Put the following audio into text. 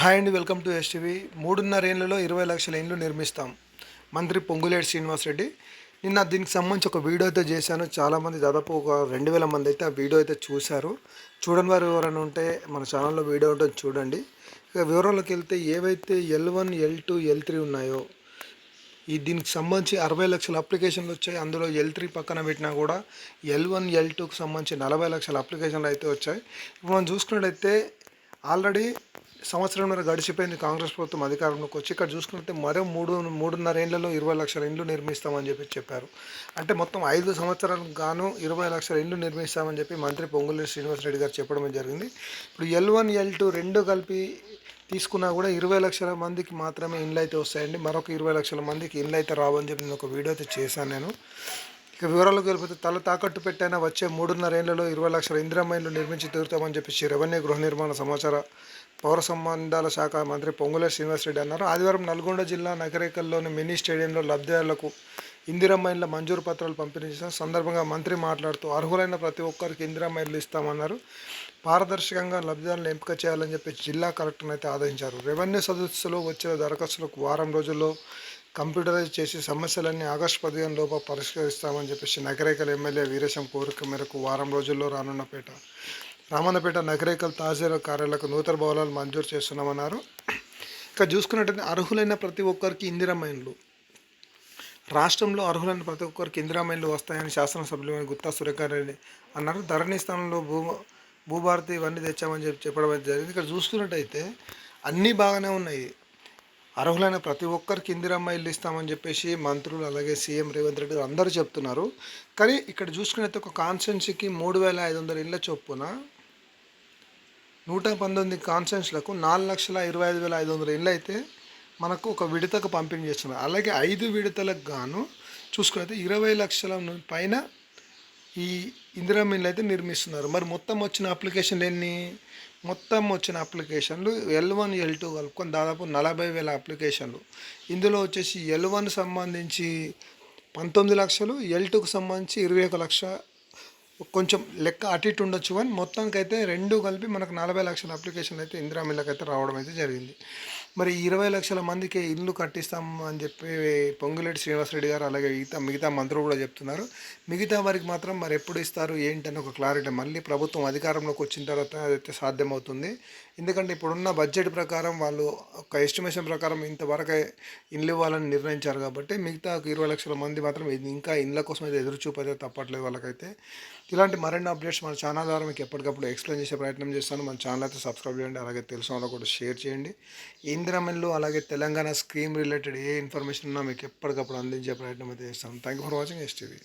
Hi and welcome to STV మూడున్నర ఏళ్ళలో ఇరవై లక్షల ఇండ్లు నిర్మిస్తాం. మంత్రి పొంగులేటి శ్రీనివాసరెడ్డి నిన్న దీనికి సంబంధించి ఒక వీడియో అయితే చేశాను. చాలామంది దాదాపు ఒక రెండు వేల మంది అయితే ఆ వీడియో అయితే చూశారు. చూడని వారు ఎవరైనా ఉంటే మన ఛానల్లో వీడియో ఉంటుంది చూడండి. ఇక వివరాల్లోకి వెళ్తే ఏవైతే L one L two L three ఉన్నాయో ఈ దీనికి సంబంధించి అరవై లక్షల అప్లికేషన్లు వచ్చాయి. అందులో ఎల్ త్రీ పక్కన పెట్టినా కూడా ఎల్ వన్ ఎల్ టూకి సంబంధించి నలభై లక్షల అప్లికేషన్లు అయితే వచ్చాయి. ఇప్పుడు మనం చూసుకున్నట్టయితే ఆల్రెడీ సంవత్సరంన్నర గడిచిపోయింది కాంగ్రెస్ ప్రభుత్వం అధికారంలోకి వచ్చి ఇక్కడ చూసుకుంటే మరో మూడు మూడున్నర ఏళ్ళలో ఇరవై లక్షల ఇండ్లు నిర్మిస్తామని చెప్పి చెప్పారు. అంటే మొత్తం ఐదు సంవత్సరాలకు గాను ఇరవై లక్షల ఇండ్లు నిర్మిస్తామని చెప్పి మంత్రి పొంగులేటి శ్రీనివాసరెడ్డి గారు చెప్పడం జరిగింది. ఇప్పుడు ఎల్ వన్ ఎల్ టూ రెండు కలిపి తీసుకున్నా కూడా ఇరవై లక్షల మందికి మాత్రమే ఇండ్లు అయితే వస్తాయండి. మరొక ఇరవై లక్షల మందికి ఇండ్లు అయితే రావని చెప్పి నేను ఒక వీడియో అయితే చేశాను నేను. ఇక వివరాలకు వెళ్ళిపోతే తల తాకట్టు పెట్టైనా వచ్చే మూడున్నర ఏళ్ళలో ఇరవై లక్షల ఇందిరామైన్లు నిర్మించి తీరుతామని చెప్పేసి రెవెన్యూ గృహ నిర్మాణ సమాచార పౌర సంబంధాల శాఖ మంత్రి పొంగుల శ్రీనివాసరెడ్డి అన్నారు. ఆదివారం నల్గొండ జిల్లా నగరేకల్లోని మినీ స్టేడియంలో లబ్ధిదారులకు ఇందిరమ్మైన్ల మంజూరు పత్రాలు పంపిణీ చేసిన సందర్భంగా మంత్రి మాట్లాడుతూ అర్హులైన ప్రతి ఒక్కరికి ఇందిరమ్మైన్లు ఇస్తామన్నారు. పారదర్శకంగా లబ్ధిదారులను ఎంపిక చేయాలని చెప్పి జిల్లా కలెక్టర్ని అయితే ఆదేశించారు. రెవెన్యూ సదస్సులో వచ్చే దరఖాస్తులకు వారం రోజుల్లో కంప్యూటరైజ్ చేసి సమస్యలన్నీ ఆగస్టు పదిహేను లోపు పరిష్కరిస్తామని చెప్పేసి నగరేకల్ ఎమ్మెల్యే వీరేశం కోరిక మేరకు వారం రోజుల్లో రానున్నపేట రామన్నపేట నగరేకల్ తహసీల్ కార్యాలకు నూతన భవనాలు మంజూరు చేస్తున్నామన్నారు. ఇక చూసుకున్నట్టయితే అర్హులైన ప్రతి ఒక్కరికి ఇందిరామైన్లు రాష్ట్రంలో అర్హులైన ప్రతి ఒక్కరికి ఇందిరామైన్లు వస్తాయని శాసనసభ్యులైన గుత్తా సురేఖారెడ్డి అన్నారు. ధరణి స్థానంలో భూ భూభారతి ఇవన్నీ తెచ్చామని చెప్పి చెప్పడం జరిగింది. ఇక్కడ చూసుకున్నట్టయితే అన్నీ బాగానే ఉన్నాయి. అర్హులైన ప్రతి ఒక్కరికి ఇందిరమ్మ ఇల్లు ఇస్తామని చెప్పేసి మంత్రులు అలాగే సీఎం రేవంత్ రెడ్డి అందరూ చెప్తున్నారు. కానీ ఇక్కడ చూసుకున్నట్టు ఒక కాన్స్టెన్సీకి మూడు వేల ఐదు వందల ఇళ్ళ చొప్పున నూట పంతొమ్మిది కాన్స్టెన్స్లకు నాలుగు లక్షల ఇరవై ఐదు వేల ఐదు వందల ఇళ్ళు అయితే మనకు ఒక విడతకు పంపిణీ చేస్తున్నారు. అలాగే ఐదు విడతలకు గాను చూసుకున్నైతే ఇరవై లక్షల పైన ఈ ఇందిరా మిల్లు అయితే నిర్మిస్తున్నారు. మరి మొత్తం వచ్చిన అప్లికేషన్లు ఎన్ని? మొత్తం వచ్చిన అప్లికేషన్లు ఎల్ వన్ ఎల్ టూ కలుపుకొని దాదాపు నలభై వేల అప్లికేషన్లు. ఇందులో వచ్చేసి ఎల్ వన్ సంబంధించి పంతొమ్మిది లక్షలు ఎల్ టూకు సంబంధించి ఇరవై ఒక లక్ష కొంచెం లెక్క అటు ఇటు ఉండొచ్చు కానీ మొత్తానికి అయితే రెండు కలిపి మనకు నలభై లక్షల అప్లికేషన్లు అయితే ఇందిరా అయితే రావడం అయితే జరిగింది. మరి ఇరవై లక్షల మందికి ఇల్లు కట్టిస్తాం అని చెప్పి పొంగులేటి శ్రీనివాసరెడ్డి గారు అలాగే మిగతా మిగతా మంత్రులు కూడా చెప్తున్నారు. మిగతా వారికి మాత్రం మరి ఎప్పుడు ఇస్తారు ఏంటని ఒక క్లారిటీ మళ్ళీ ప్రభుత్వం అధికారంలోకి వచ్చిన తర్వాత అదైతే సాధ్యమవుతుంది. ఎందుకంటే ఇప్పుడున్న బడ్జెట్ ప్రకారం వాళ్ళు ఒక ఎస్టిమేషన్ ప్రకారం ఇంతవరకు ఇల్లు ఇవ్వాలని నిర్ణయించారు కాబట్టి మిగతా ఇరవై లక్షల మంది మాత్రం ఇంకా ఇండ్ల కోసం అయితే ఎదురు చూపు తప్పట్లేదు వాళ్ళకైతే. ఇలాంటి మరిన్ని అప్డేట్స్ మన ఛానల్ ద్వారా మీకు ఎప్పటికప్పుడు ఎక్స్ప్లెయిన్ చేసే ప్రయత్నం చేస్తాను. మన ఛానల్ అయితే సబ్స్క్రైబ్ చేయండి అలాగే తెలిసిన కూడా షేర్ చేయండి. కేంద్రంలో అలాగే తెలంగాణ స్కీమ్ రిలేటెడ్ ఏ ఇన్ఫర్మేషన్ ఉన్నా మీకు ఎప్పటికప్పుడు అందించే ప్రయత్నం అయితే చేస్తాం. Thank you for watching STV